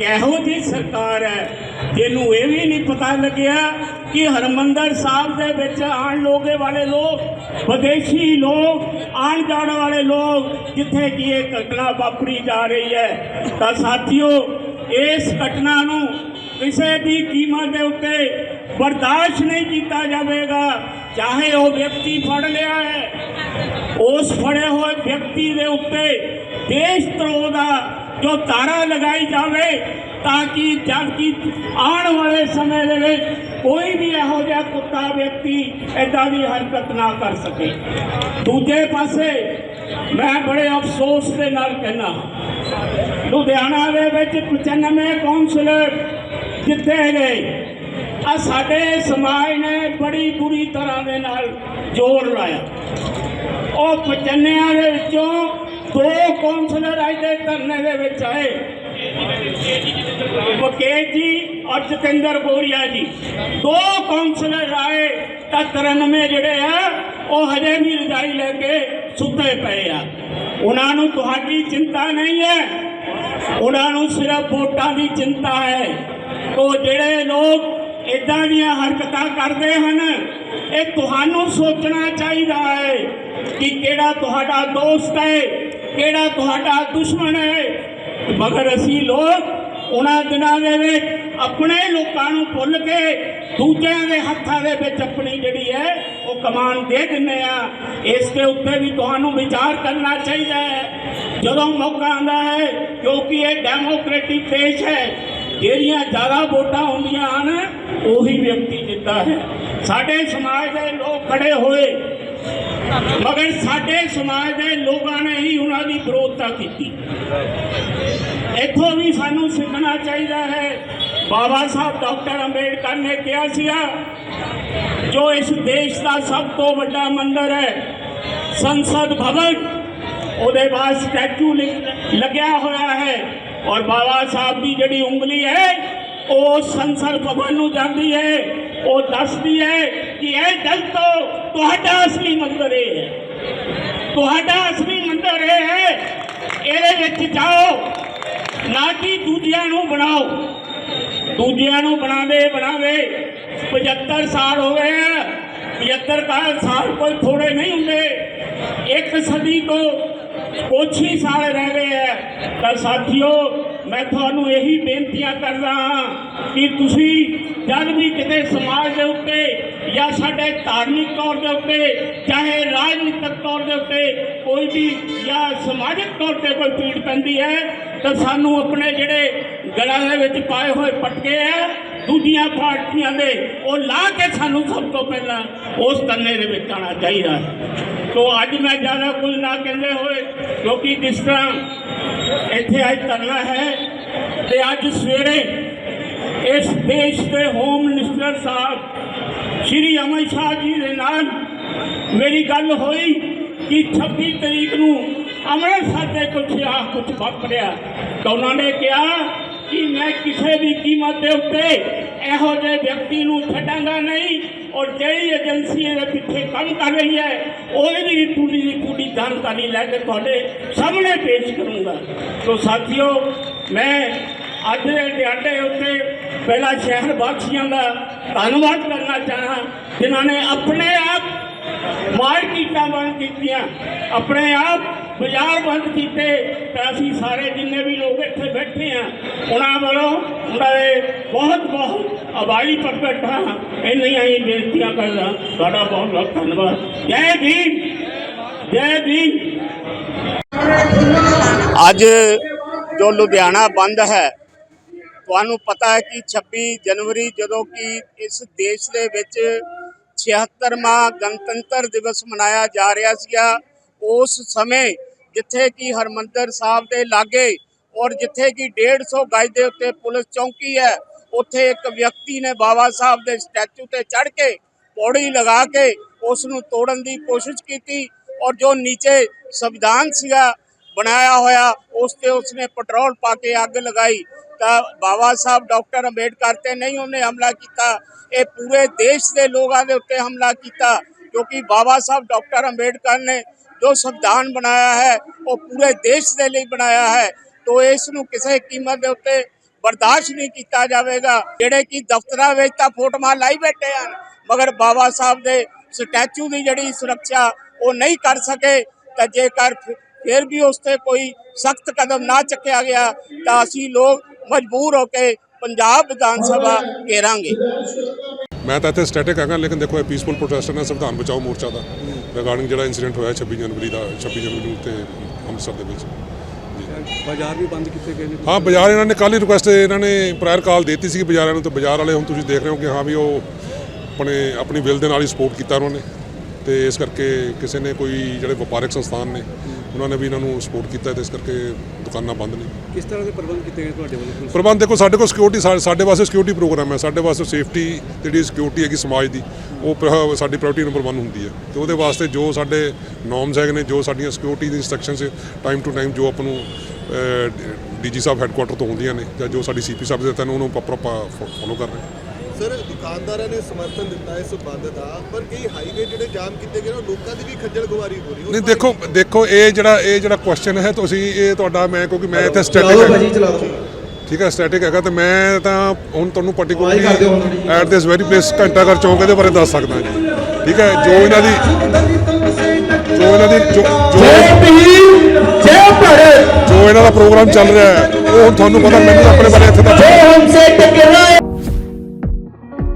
ਇਹੋ ਜੀ ਸਰਕਾਰ ਹੈ? ਜਿਹਨੂੰ ਇਹ ਵੀ ਨਹੀਂ ਪਤਾ ਲੱਗਿਆ ਕਿ ਹਰਮੰਦਰ ਸਾਹਿਬ ਦੇ ਵਿੱਚ ਆਣ ਲੋਗੇ ਵਾਲੇ ਲੋਕ, ਵਿਦੇਸ਼ੀ ਲੋਕ ਆਣ ਜਾਣ ਵਾਲੇ ਲੋਕ, ਜਿੱਥੇ ਕਿ ਇਹ ਘਟਨਾ ਵਾਪਰੀ ਜਾ ਰਹੀ ਹੈ। ਤਾਂ ਸਾਥੀਓ, ਇਸ ਘਟਨਾ ਨੂੰ ਕਿਸੇ ਵੀ ਕੀਮਤ ਦੇ ਉੱਤੇ ਬਰਦਾਸ਼ਤ ਨਹੀਂ ਕੀਤਾ ਜਾਵੇਗਾ ਚਾਹੇ ਉਹ ਵਿਅਕਤੀ ਫੜ ਲਿਆ ਹੈ ਉਸ ਫੜੇ ਹੋਏ ਵਿਅਕਤੀ ਦੇ ਉੱਤੇ ਦੇਸ਼ ਧਰੋਹ ਦਾ ਜੋ ਤਾਰਾ ਲਗਾਈ ਜਾਵੇ ਤਾਂ ਕਿ ਜਦ ਕਿ ਆਉਣ ਵਾਲੇ ਸਮੇਂ ਦੇ ਵਿੱਚ ਕੋਈ ਵੀ ਇਹੋ ਜਿਹਾ ਕੁੱਤਾ ਵਿਅਕਤੀ ਐਦਾਂ ਦੀ ਹਰਕਤ ਨਾ ਕਰ ਸਕੇ ਦੂਜੇ ਪਾਸੇ ਮੈਂ ਬੜੇ ਅਫਸੋਸ ਦੇ ਨਾਲ ਕਹਿਣਾ ਲੁਧਿਆਣਾ ਦੇ ਵਿੱਚ 95 ਕੌਂਸਲਰ ਜਿੱਤੇ ਗਏ ਆ ਸਾਡੇ ਸਮਾਜ ਨੇ ਬੜੀ ਬੁਰੀ ਤਰ੍ਹਾਂ ਦੇ ਨਾਲ ਜ਼ੋਰ ਲਾਇਆ। ਉਹ 95 ਦੇ ਵਿੱਚੋਂ ਦੋ ਕੌਂਸਲਰ ਅੱਜ ਦੇ ਧਰਨੇ ਦੇ ਵਿੱਚ ਆਏ। ਮੁਕੇਸ਼ ਜੀ ਔਰ ਜਤਿੰਦਰ ਬੋਰੀਆ ਜੀ। ਦੋ ਕੌਂਸਲਰ ਆਏ ਤਾਂ 93 ਜਿਹੜੇ ਆ, ਉਹ ਹਜੇ ਵੀ ਰਜਾਈ ਲੈ ਕੇ ਸੁੱਤੇ ਪਏ ਆ। ਉਹਨਾਂ ਨੂੰ ਤੁਹਾਡੀ ਚਿੰਤਾ ਨਹੀਂ ਹੈ? ਉਹਨਾਂ ਨੂੰ ਸਿਰਫ ਵੋਟਾਂ ਦੀ ਚਿੰਤਾ ਹੈ। ਉਹ ਜਿਹੜੇ ਲੋਕ ਇਦਾਂ ਦੀਆਂ ਹਰਕਤਾਂ ਕਰਦੇ ਹਨ। ਇਹ ਤੁਹਾਨੂੰ ਸੋਚਣਾ ਚਾਹੀਦਾ ਹੈ ਕਿ ਕਿਹੜਾ ਤੁਹਾਡਾ ਦੋਸਤ ਹੈ, ਕਿਹੜਾ ਤੁਹਾਡਾ ਦੁਸ਼ਮਣ ਹੈ। ਮਗਰ ਅਸੀਂ ਲੋਕ ਉਹਨਾਂ ਦਿਨਾਂ ਦੇ ਵਿੱਚ ਆਪਣੇ ਲੋਕਾਂ ਨੂੰ ਭੁੱਲ ਕੇ ਦੂਜਿਆਂ ਦੇ ਹੱਥਾਂ ਦੇ ਵਿੱਚ ਆਪਣੀ ਜਿਹੜੀ ਹੈ, ਉਹ ਕਮਾਨ ਦੇ ਦਿੰਦੇ ਆ ਇਸ ਦੇ ਉੱਤੇ ਵੀ ਤੁਹਾਨੂੰ ਵਿਚਾਰ ਕਰਨਾ ਚਾਹੀਦਾ ਹੈ। ਜਦੋਂ ਮੌਕਾ ਆਉਂਦਾ ਹੈ, ਕਿਉਂਕਿ ਇਹ ਡੈਮੋਕ੍ਰੈਟਿਕ ਦੇਸ਼ ਹੈ ਜਿਹੜੀਆਂ ਜ਼ਿਆਦਾ ਵੋਟਾਂ ਹੁੰਦੀਆਂ ਹਨ, ਉਹੀ ਵਿਅਕਤੀ ਜਿੱਤਦਾ ਹੈ। ਸਾਡੇ ਸਮਾਜ ਦੇ ਲੋਕ ਖੜੇ ਹੋਏ, ਮਗਰ ਸਾਡੇ ਸਮਾਜ ਦੇ ਲੋਕਾਂ ਨੇ ਹੀ ਉਹਨਾਂ ਦੀ ਵਿਰੋਧਤਾ ਕੀਤੀ। ਇੱਥੋਂ ਵੀ ਸਾਨੂੰ ਸਿੱਖਣਾ ਚਾਹੀਦਾ ਹੈ। ਬਾਬਾ ਸਾਹਿਬ ਡਾਕਟਰ ਅੰਬੇਡਕਰ ਨੇ ਕਿਹਾ ਸੀਗਾ, ਜੋ ਇਸ ਦੇਸ਼ ਦਾ ਸਭ ਤੋਂ ਵੱਡਾ ਮੰਦਰ ਹੈ, ਸੰਸਦ ਭਵਨ, ਉਹਦੇ ਬਾਅਦ ਸਟੈਚੂ ਲੱਗਿਆ ਹੋਇਆ ਹੈ। ਔਰ ਬਾਬਾ ਸਾਹਿਬ ਦੀ ਜਿਹੜੀ ਉਂਗਲੀ ਹੈ, ਉਹ ਸੰਸਦ ਭਵਨ ਨੂੰ ਜਾਂਦੀ ਹੈ। ਉਹ ਦੱਸਦੀ ਹੈ ਕਿ ਇਹ ਦਲਤੋ ਤੁਹਾਡਾ ਅਸਲੀ ਮੰਦਰ ਇਹ ਹੈ। ਤੁਹਾਡਾ ਅਸਲੀ ਮੰਦਰ ਇਹ ਹੈ। ਇਹਦੇ ਵਿੱਚ ਜਾਓ, ਨਾ ਕਿ ਦੂਜਿਆਂ ਨੂੰ ਬਣਾਓ। ਦੂਜਿਆਂ ਨੂੰ ਬਣਾਵੇ ਬਣਾਵੇ। 75 ਸਾਲ ਹੋ ਗਏ ਆ। 75 ਸਾਲ ਕੋਈ ਥੋੜੇ ਨਹੀਂ ਹੁੰਦੇ। ਇੱਕ ਸਦੀ ਤੋਂ ਕੁਛ ਹੀ ਸਾਲ ਰਹਿ ਗਏ ਆ ਤਾਂ ਸਾਥੀਓ, ਮੈਂ ਤੁਹਾਨੂੰ ਇਹੀ ਬੇਨਤੀਆਂ ਕਰਦਾ ਹਾਂ ਕਿ ਤੁਸੀਂ ਜਦ ਵੀ ਕਿਤੇ ਸਮਾਜ ਦੇ ਉੱਤੇ ਜਾਂ ਸਾਡੇ ਧਾਰਮਿਕ ਤੌਰ ਦੇ ਉੱਤੇ ਚਾਹੇ ਰਾਜਨੀਤਿਕ ਤੌਰ ਦੇ ਉੱਤੇ ਕੋਈ ਵੀ ਜਾਂ ਸਮਾਜਿਕ ਤੌਰ ਤੇ ਕੋਈ ਪੀੜ ਪੈਂਦੀ ਹੈ ਤਾਂ ਸਾਨੂੰ ਆਪਣੇ ਜਿਹੜੇ ਗਲਾਂ ਦੇ ਵਿੱਚ ਪਾਏ ਹੋਏ ਪਟਕੇ ਆ ਦੂਜੀਆਂ ਪਾਰਟੀਆਂ ਦੇ ਉਹ ਲਾ ਕੇ ਸਾਨੂੰ ਸਭ ਤੋਂ ਪਹਿਲਾਂ ਉਸ ਤੰਨੇ ਦੇ ਵਿੱਚ ਆਉਣਾ ਚਾਹੀਦਾ ਹੈ। ਤੋ ਅੱਜ ਮੈਂ ਜ਼ਿਆਦਾ ਕੁਝ ਨਾ ਕਹਿੰਦੇ ਹੋਏ, ਕਿਉਂਕਿ ਜਿਸ ਤਰ੍ਹਾਂ ਇੱਥੇ ਅੱਜ ਧਰਨਾ ਹੈ ਤੇ ਅੱਜ ਸਵੇਰੇ ਇਸ ਦੇਸ਼ ਦੇ ਹੋਮ ਮਿਨਿਸਟਰ ਸਾਹਿਬ ਸ਼੍ਰੀ ਅਮਿਤ ਸ਼ਾਹ ਜੀ ਦੇ ਨਾਲ ਮੇਰੀ ਗੱਲ ਹੋਈ ਕਿ 26 ਤਰੀਕ ਨੂੰ ਅੰਮ੍ਰਿਤਸਰ ਦੇ ਕੁਝ ਆ ਕੁਝ ਵਾਪਰਿਆ। ਤਾਂ ਉਹਨਾਂ ਨੇ ਕਿਹਾ ਕਿ ਮੈਂ ਕਿਸੇ ਵੀ ਕੀਮਤ ਦੇ ਉੱਤੇ ਇਹੋ ਜਿਹੇ ਵਿਅਕਤੀ ਨੂੰ ਛੱਡਾਂਗਾ ਨਹੀਂ। ਔਰ ਜਿਹੜੀ ਏਜੰਸੀ ਇਹਦੇ ਪਿੱਛੇ ਕੰਮ ਕਰ ਰਹੀ ਹੈ ਉਹਦੀ ਵੀ ਪੂਰੀ ਦੀ ਪੂਰੀ ਜਾਣਕਾਰੀ ਲੈ ਕੇ ਤੁਹਾਡੇ ਸਾਹਮਣੇ ਪੇਸ਼ ਕਰੂੰਗਾ। ਸੋ ਸਾਥੀਓ, ਮੈਂ ਅੱਜ ਦੇ ਦਿਹਾੜੇ ਉੱਤੇ ਪਹਿਲਾ ਸ਼ਹਿਰ ਵਾਸੀਆਂ ਦਾ ਧੰਨਵਾਦ ਕਰਨਾ ਚਾਹਾਂ, ਜਿਨ੍ਹਾਂ ਨੇ ਆਪਣੇ ਆਪ ਮਾਰਕੀਟਾਂ ਬੰਦ ਕੀਤੀਆਂ, ਆਪਣੇ ਆਪ ਬਾਜ਼ਾਰ ਬੰਦ ਕੀਤੇ ਤਾਂ ਅਸੀਂ ਸਾਰੇ ਜਿੰਨੇ ਵੀ ਲੋਕ ਇੱਥੇ ਬੈਠੇ ਆ ਉਹਨਾਂ ਵੱਲੋਂ ਉਹਨਾਂ ਦੇ ਬਹੁਤ ਬਹੁਤ ਆਭਾਰੀ ਪ੍ਰਗਟ ਹਾਂ। ਇੰਨੀਆਂ ਹੀ ਬੇਨਤੀਆਂ ਕਰਦਾ। ਤੁਹਾਡਾ ਬਹੁਤ ਬਹੁਤ ਧੰਨਵਾਦ। ਜੈ ਭੀਮ! ਜੈ ਭੀਮ! ਅੱਜ ਜੋ ਲੁਧਿਆਣਾ ਬੰਦ ਹੈ, ਤੁਹਾਨੂੰ ਪਤਾ ਹੈ ਕਿ 26 ਜਨਵਰੀ ਜਦੋਂ ਕਿ ਇਸ ਦੇਸ਼ ਦੇ ਵਿੱਚ 76ਵਾਂ ਗਣਤੰਤਰ ਦਿਵਸ ਮਨਾਇਆ ਜਾ ਰਿਹਾ ਸੀਗਾ ਉਸ ਸਮੇਂ ਜਿੱਥੇ ਕਿ ਹਰਮੰਦਰ ਸਾਹਿਬ ਦੇ ਲਾਗੇ ਔਰ ਜਿੱਥੇ ਕਿ 150 ਗਜ ਦੇ ਉੱਤੇ ਪੁਲਿਸ ਚੌਂਕੀ ਹੈ, ਉੱਥੇ ਇੱਕ ਵਿਅਕਤੀ ਨੇ ਬਾਬਾ ਸਾਹਿਬ ਦੇ ਸਟੈਚੂ ਤੇ ਚੜ੍ਹ ਕੇ ਪੌੜੀ ਲਗਾ ਕੇ ਉਸ ਨੂੰ ਤੋੜਨ ਦੀ ਕੋਸ਼ਿਸ਼ ਕੀਤੀ ਔਰ ਜੋ ਨੀਚੇ ਸੰਵਿਧਾਨ ਸੀਗਾ ਬਣਾਇਆ ਹੋਇਆ, ਉਸ ਤੇ ਉਸਨੇ ਪੈਟਰੋਲ ਪਾ ਕੇ ਅੱਗ ਲਗਾਈ। ਤਾਂ ਬਾਬਾ ਸਾਹਿਬ ਡਾਕਟਰ ਅੰਬੇਡਕਰ ਤੇ ਨਹੀਂ ਉਹਨੇ ਹਮਲਾ ਕੀਤਾ, ਇਹ ਪੂਰੇ ਦੇਸ਼ ਦੇ ਲੋਕਾਂ ਦੇ ਉੱਤੇ ਹਮਲਾ ਕੀਤਾ, ਕਿਉਂਕਿ ਬਾਬਾ ਸਾਹਿਬ ਡਾਕਟਰ ਅੰਬੇਡਕਰ ਨੇ ਜੋ ਸੰਵਿਧਾਨ ਬਣਾਇਆ ਹੈ, ਉਹ ਪੂਰੇ ਦੇਸ਼ ਦੇ ਲਈ ਬਣਾਇਆ ਹੈ। ਤੋ ਇਸ ਨੂੰ ਕਿਸੇ ਕੀਮਤ ਦੇ ਉੱਤੇ ਬਰਦਾਸ਼ਤ ਨਹੀਂ ਕੀਤਾ ਜਾਵੇਗਾ। ਜਿਹੜੇ ਕਿ ਦਫ਼ਤਰਾਂ ਵਿੱਚ ਤਾਂ ਫੋਟੋਆਂ ਲਾਈ ਬੈਠੇ ਹਨ, ਮਗਰ ਬਾਬਾ ਸਾਹਿਬ ਦੇ ਸਟੈਚੂ ਦੀ ਜਿਹੜੀ ਸੁਰੱਖਿਆ ਉਹ ਨਹੀਂ ਕਰ ਸਕੇ, ਤਾਂ ਜੇਕਰ ਫਿ- ਫਿਰ ਵੀ ਉਸ ਤੇ ਕੋਈ ਸਖਤ ਕਦਮ ਨਾ ਚੱਕਿਆ ਗਿਆ, ਤਾਂ ਅਸੀਂ ਲੋਕ ਮਜਬੂਰ ਹੋ ਕੇ ਪੰਜਾਬ ਵਿਧਾਨ ਸਭਾ ਘੇਰਾਂਗੇ। ਮੈਂ ਤਾਂ ਇੱਥੇ ਸਟੈਟਿਕ ਹੈਗਾ ਲੇਕਿਨ ਦੇਖੋ ਇਹ ਪੀਸਫੁਲ ਪ੍ਰੋਟੈਸਟ ਨੇ ਸੰਵਿਧਾਨ ਬਚਾਓ ਮੋਰਚਾ ਦਾ। ਰਿਗਾਰਡਿੰਗ ਜਿਹੜਾ ਇਨਸੀਡੈਂਟ ਹੋਇਆ 26 ਜਨਵਰੀ ਦਾ 26 ਜਨਵਰੀ ਨੂੰ ਤੇ ਅੰਮ੍ਰਿਤਸਰ ਦੇ ਵਿੱਚ। ਬਾਜ਼ਾਰ ਵੀ ਬੰਦ ਕੀਤੇ ਗਏ ਨੇ? ਹਾਂ ਬਾਜ਼ਾਰ ਇਹਨਾਂ ਨੇ ਕੱਲ੍ਹ ਹੀ ਰਿਕੁਐਸਟ ਇਹਨਾਂ ਨੇ ਪ੍ਰਾਇਰ ਕਾਲ ਦਿੱਤੀ ਸੀ ਬਾਜ਼ਾਰਾਂ ਨੂੰ ਤੇ ਬਾਜ਼ਾਰ ਵਾਲੇ ਹੁਣ ਤੁਸੀਂ ਦੇਖ ਰਹੇ ਹੋ ਕਿ ਹਾਂ ਵੀ ਉਹ ਆਪਣੇ ਆਪਣੀ ਵਿਲ ਦੇ ਨਾਲ ਹੀ ਸਪੋਰਟ ਕੀਤਾ ਉਹਨਾਂ ਨੇ। ਤੇ ਇਸ ਕਰਕੇ ਕਿਸੇ ਨੇ ਕੋਈ ਜਿਹੜੇ ਵਪਾਰਕ ਸੰਸਥਾਨ ਨੇ ਉਹਨਾਂ ਨੇ ਵੀ ਇਹਨਾਂ ਨੂੰ ਸਪੋਰਟ ਕੀਤਾ ਤੇ ਇਸ ਕਰਕੇ ਦੁਕਾਨਾਂ ਬੰਦ ਨੇ ਕਿਸ ਤਰ੍ਹਾਂ ਦੇ ਪ੍ਰਬੰਧ ਕੀਤੇ ਗਏ ਤੁਹਾਡੇ ਵੱਲੋਂ ਪ੍ਰਬੰਧ ਦੇਖੋ ਸਾਡੇ ਕੋਲ ਸਿਕਿਉਰਿਟੀ ਸਾਡੇ ਵਾਸਤੇ ਸਿਕਿਉਰਿਟੀ ਪ੍ਰੋਗਰਾਮ ਹੈ ਸਾਡੇ ਵਾਸਤੇ ਸੇਫਟੀ ਜਿਹੜੀ ਸਿਕਿਉਰਿਟੀ ਹੈਗੀ ਸਮਾਜ ਦੀ ਉਹ ਸਾਡੀ ਪ੍ਰਾਇੋਰਟੀ ਨੰਬਰ 1 ਹੁੰਦੀ ਹੈ ਤੇ ਉਹਦੇ ਵਾਸਤੇ ਜੋ ਸਾਡੇ ਨੋਰਮਸ ਹੈਗੇ ਨੇ ਜੋ ਸਾਡੀਆਂ ਸਿਕਿਉਰਿਟੀ ਦੀ ਇਨਸਟਰਕਸ਼ਨਸ ਟਾਈਮ ਟੂ ਟਾਈਮ ਜੋ ਆਪਾਂ ਨੂੰ ਡੀਜੀ ਸਾਹਿਬ ਹੈੱਡਕੁਆਟਰ ਤੋਂ ਹੁੰਦੀਆਂ ਨੇ ਜਾਂ ਜੋ ਸਾਡੀ ਸੀਪੀ ਸਾਹਿਬ ਦੇ ਦਿੱਤਾ ਨੇ ਉਹਨੂੰ ਪ੍ਰੋਪਰ ਫੋਲੋ ਕਰ ਰਹੇ ਹਾਂ ਸਰ ਦੁਕਾਨਦਾਰਾਂ ਨੇ ਸਮਰਥਨ ਦਿੱਤਾ ਇਸ ਬੰਦ ਦਾ ਪਰ ਕਈ ਹਾਈਵੇ ਜਿਹੜੇ ਜਾਮ ਕੀਤੇ ਗਏ ਉਹ ਲੋਕਾਂ ਦੀ ਵੀ ਖੱਜਲ ਖੁਆਰੀ ਹੋ ਰਹੀ ਨਹੀਂ ਦੇਖੋ ਦੇਖੋ ਇਹ ਜਿਹੜਾ ਇਹ ਜਿਹੜਾ ਕੁਐਸਚਨ ਹੈ ਤੁਸੀਂ ਇਹ ਤੁਹਾਡਾ ਮੈਂ ਕਿਉਂਕਿ ਮੈਂ ਇੱਥੇ ਸਟੈਟਿਕ ਠੀਕ ਹੈ ਸਟੈਟਿਕ ਹੈਗਾ ਤੇ ਮੈਂ ਤਾਂ ਹੁਣ ਤੁਹਾਨੂੰ particularly at this very place Ghantaghar Chowk ਦੇ ਬਾਰੇ ਦੱਸ ਸਕਦਾ ਜੀ। ਠੀਕ ਹੈ ਜੋ ਇਹਨਾਂ ਦੀ ਜੋ ਇਹਨਾਂ ਦੀ ਜੋ ਜੋ ਇਹਨਾਂ ਦਾ ਪ੍ਰੋਗਰਾਮ ਚੱਲ ਰਿਹਾ ਹੈ ਉਹ ਤੁਹਾਨੂੰ ਪਤਾ ਮੈਨੂੰ ਆਪਣੇ ਬਾਰੇ ਇੱਥੇ ਦਾ